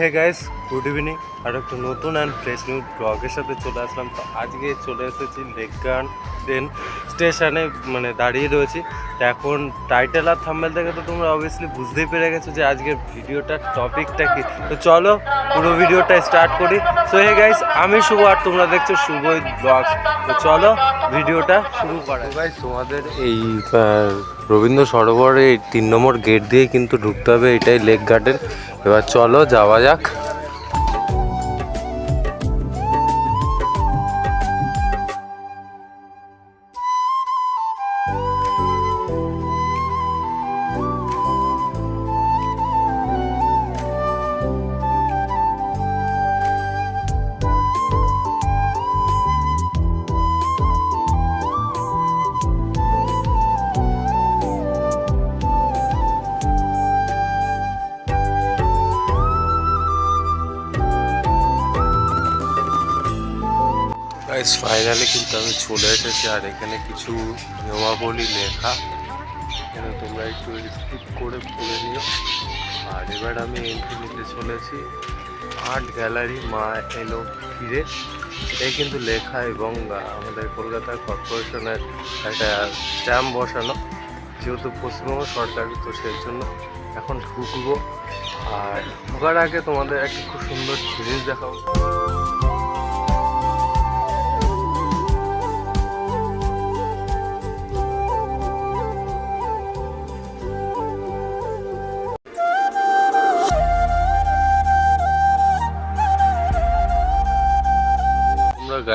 হে guys good evening, আর একটা নতুন অ্যান্ড ফ্রেশ নিউ ব্লগের সাথে চলে আসলাম। তো আজকে চলে এসেছি লেক ট্রেন স্টেশনে মানে দাঁড়িয়ে রয়েছি। এখন টাইটেল আর থাম্বেল থেকে তো তোমরা অবভিয়াসলি বুঝতেই পেরে গেছো যে আজকের ভিডিওটার টপিকটা কি। তো চলো, পুরো ভিডিওটা স্টার্ট করি। সো হে গাইস আমি শুভ, আর তোমরা দেখছ শুভ ব্লগস তো চলো, ভিডিওটা শুরু করা গাইস তোমাদের এই রবীন্দ্র সরোবরে এই তিন নম্বর গেট দিয়ে কিন্তু ঢুকতে হবে, এটাই লেক গার্ডেন এবার চলো, যাওয়া যাক। ফাইনালি কিন্তু আমি চলে এসেছি, আর এখানে কিছু নিয়মাবলী লেখা। এখানে তোমরা একটু স্কিপ করে পড়ে নিও। আর এবার আমি এন্ট্রি নিতে চলেছি। আর্ট গ্যালারি মা এলো ফিরে। এটাই কিন্তু লেখা এবং আমাদের কলকাতা কর্পোরেশনের একটা স্ট্যাম্প বসানো। যেহেতু পশ্চিমবঙ্গ সরকার, তো সেই জন্য এখন ঢুকবো। আর ঢোকার আগে তোমাদের একটা খুব সুন্দর জিনিস দেখাবো।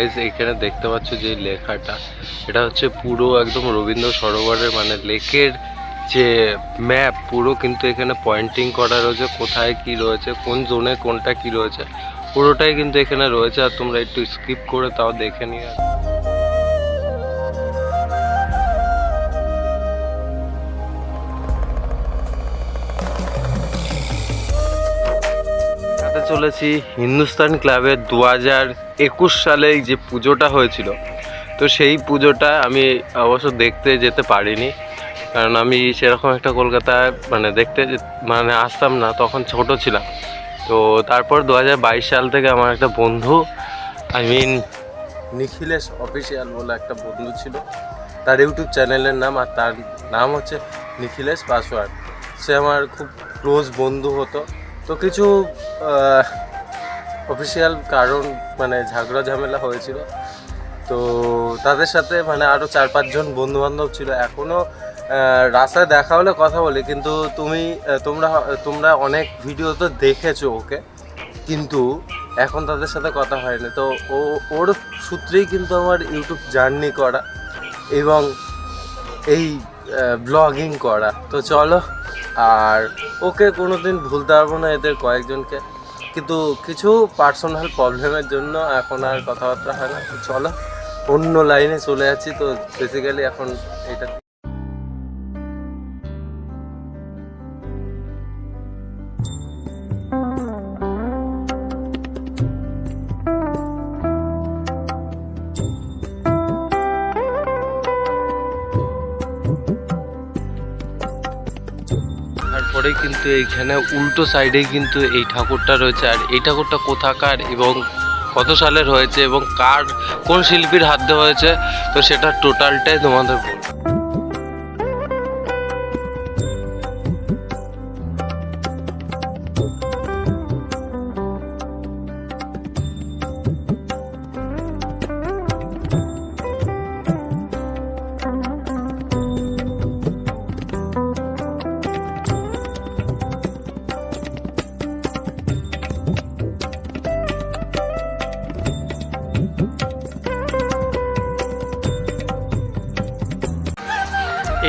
গাইজ এখানে দেখতে পাচ্ছ যে লেখাটা, এটা হচ্ছে পুরো একদম রবীন্দ্র সরোবরের মানে লেকের যে ম্যাপ পুরো কিন্তু এখানে পয়েন্টিং করা রয়েছে, কোথায় কি রয়েছে, কোন জোনে কোনটা কি রয়েছে, পুরোটাই কিন্তু এখানে রয়েছে, আর তোমরা একটু স্কিপ করে তাও দেখে নিয়ে চলেছি হিন্দুস্তান ক্লাবের দু হাজার একুশ সালে যে পুজোটা হয়েছিল। তো সেই পুজোটা আমি অবশ্য দেখতে যেতে পারিনি। কারণ আমি সেরকম একটা কলকাতায় মানে দেখতে মানে আসতাম না, তখন ছোট ছিলাম। তো তারপর দু হাজার বাইশ সাল থেকে আমার একটা বন্ধু আই মিন নিখিলেশ অফিসিয়াল বলে একটা বন্ধু ছিল। তার ইউটিউব চ্যানেলের নাম আর তার নাম হচ্ছে নিখিলেশ পাসওয়ার্ড। সে আমার খুব ক্লোজ বন্ধু হতো। তো কিছু অফিসিয়াল কারণ মানে ঝাগড়া ঝামেলা হয়েছিল। তো তাদের সাথে মানে আরও চার পাঁচজন বন্ধু বান্ধব ছিল এখনও রাস্তায় দেখা হলে কথা বলি, কিন্তু তুমি তোমরা তোমরা অনেক ভিডিও তো দেখেছ ওকে, কিন্তু এখন তাদের সাথে কথা হয়নি। তো ও, ওর সূত্রেই কিন্তু আমার ইউটিউব জার্নি করা এবং এই ব্লগিং করা। তো চলো আর ওকে কোনো দিন ভুলতে পারব না এদের কয়েকজনকে। কিন্তু কিছু পার্সোনাল প্রবলেমের জন্য এখন আর কথাবার্তা হয় না। চলো, অন্য লাইনে চলে যাচ্ছি। তো বেসিক্যালি এখন এটা কিন্তু এইখানে উল্টো সাইডে কিন্তু এই ঠাকুরটা রয়েছে। আর এই ঠাকুরটা কোথাকার এবং কত সালের হয়েছে এবং কার, কোন শিল্পীর হাত দেওয়া হয়েছে, তো সেটা টোটালটাই তোমাদের বলব।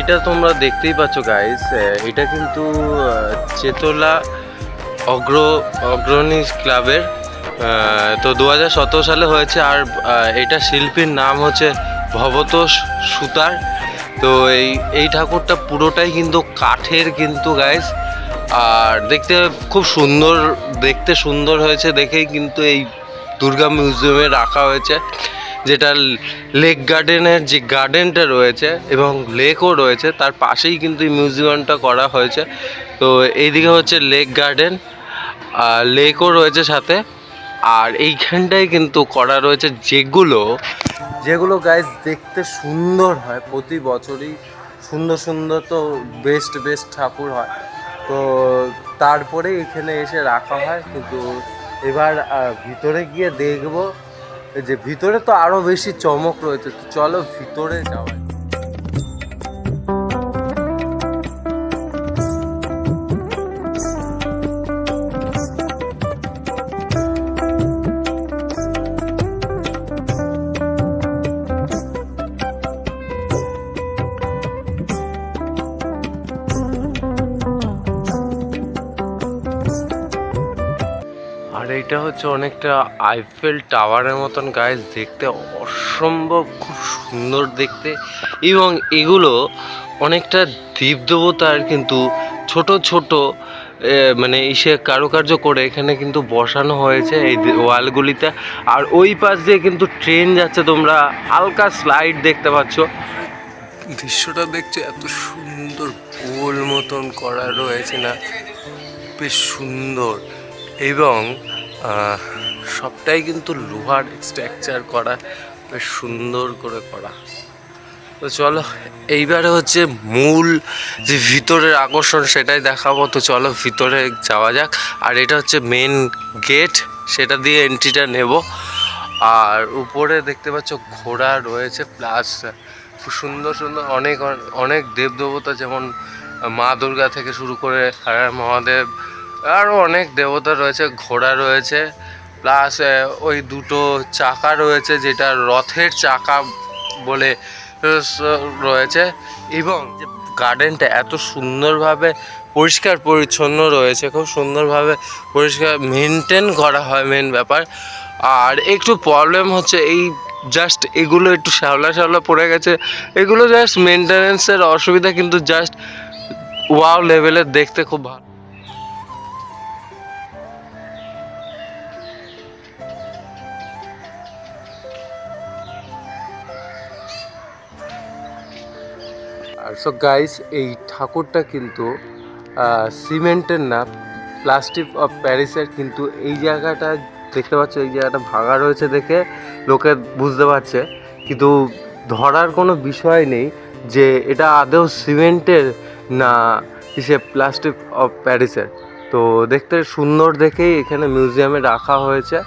এটা তোমরা দেখতেই পাচ্ছ গাইস এটা কিন্তু চেতলা অগ্র, অগ্রণী ক্লাবের তো দু সালে হয়েছে, আর এটা শিল্পীর নাম হচ্ছে ভবতোষ সুতার। তো এই এই ঠাকুরটা পুরোটাই কিন্তু কাঠের কিন্তু গাইস আর দেখতে খুব সুন্দর, দেখতে সুন্দর হয়েছে, দেখেই কিন্তু এই দুর্গা মিউজিয়ামে রাখা হয়েছে। যেটা লেক গার্ডেনের যে গার্ডেনটা রয়েছে এবং লেকও রয়েছে, তার পাশেই কিন্তু এই মিউজিয়ামটা করা হয়েছে। তো এইদিকে হচ্ছে লেক গার্ডেন লেকও রয়েছে সাথে, আর এইখানটায় কিন্তু করা রয়েছে যেগুলো যেগুলো গাইজ দেখতে সুন্দর হয় প্রতি বছরই। সুন্দর সুন্দর তো বেস্ট বেস্ট ঠাকুর হয়। তো তারপরে এখানে এসে রাখা হয়, কিন্তু এবার ভিতরে গিয়ে দেখব যে ভিতরে তো আরও বেশি চমক রয়েছে তো চলো ভিতরে যাওয়া এটা হচ্ছে অনেকটা আইফেল টাওয়ারের মতন গাইজ দেখতে অসম্ভব, খুব সুন্দর দেখতে। এবং এগুলো অনেকটা দ্বীপ দেবতার কিন্তু ছোট ছোট মানে ইসে কারুকার্য করে এখানে কিন্তু বসানো হয়েছে এই ওয়ালগুলিতে। আর ওই পাশ দিয়ে কিন্তু ট্রেন যাচ্ছে, তোমরা হালকা স্লাইড দেখতে পাচ্ছ। দৃশ্যটা দেখছ এত সুন্দর, গোল মতন করা রয়েছে না? বেশ সুন্দর। এবং সবটাই কিন্তু লোহার স্ট্রাকচার করা, বেশ সুন্দর করে করা। তো চলো, এইবারে হচ্ছে মূল যে ভিতরের আকর্ষণ সেটাই দেখাবো। তো চলো, ভিতরে যাওয়া যাক। আর এটা হচ্ছে মেন গেট সেটা দিয়ে এন্ট্রিটা নেব। আর উপরে দেখতে পাচ্ছ ঘোড়া রয়েছে প্লাস খুব সুন্দর সুন্দর অনেক অনেক দেবদেবতা, যেমন মা দুর্গা থেকে শুরু করে হারার মহাদেব আরও অনেক দেবতা রয়েছে, ঘোড়া রয়েছে প্লাস ওই দুটো চাকা রয়েছে যেটা রথের চাকা বলে রয়েছে এবং যে গার্ডেনটা এত সুন্দরভাবে পরিষ্কার পরিচ্ছন্ন রয়েছে, খুব সুন্দরভাবে পরিষ্কার মেনটেন করা হয় মেন ব্যাপার। আর একটু প্রবলেম হচ্ছে এই জাস্ট এগুলো একটু শ্যাওলা শ্যাওলা পড়ে গেছে, এগুলো জাস্ট মেনটেনেন্সের অসুবিধা, কিন্তু জাস্ট ওয়াও লেভেলের দেখতে খুব ভালো। সো গাইস এই ঠাকুরটা কিন্তু সিমেন্টের না প্লাস্টিক অফ প্যারিসের কিন্তু এই জায়গাটা দেখতে পাচ্ছ, এই জায়গাটা ভাঙা রয়েছে দেখে লোকে বুঝতে পারছে। কিন্তু ধরার কোনো বিষয় নেই যে এটা আদৌ সিমেন্টের না কিসে প্লাস্টিক অফ প্যারিসের তো দেখতে সুন্দর দেখেই এখানে মিউজিয়ামে রাখা হয়েছে।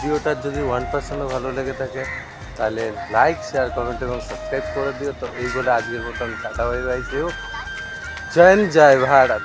ভিডিওটার যদি ওয়ান পার্সেন্টও ভালো লেগে থাকে, তাহলে লাইক শেয়ার কমেন্ট এবং সাবস্ক্রাইব করে দিও। তো এই বলে আজকের মতন টাটা বাই বাই সেও জয় জয় ভারত।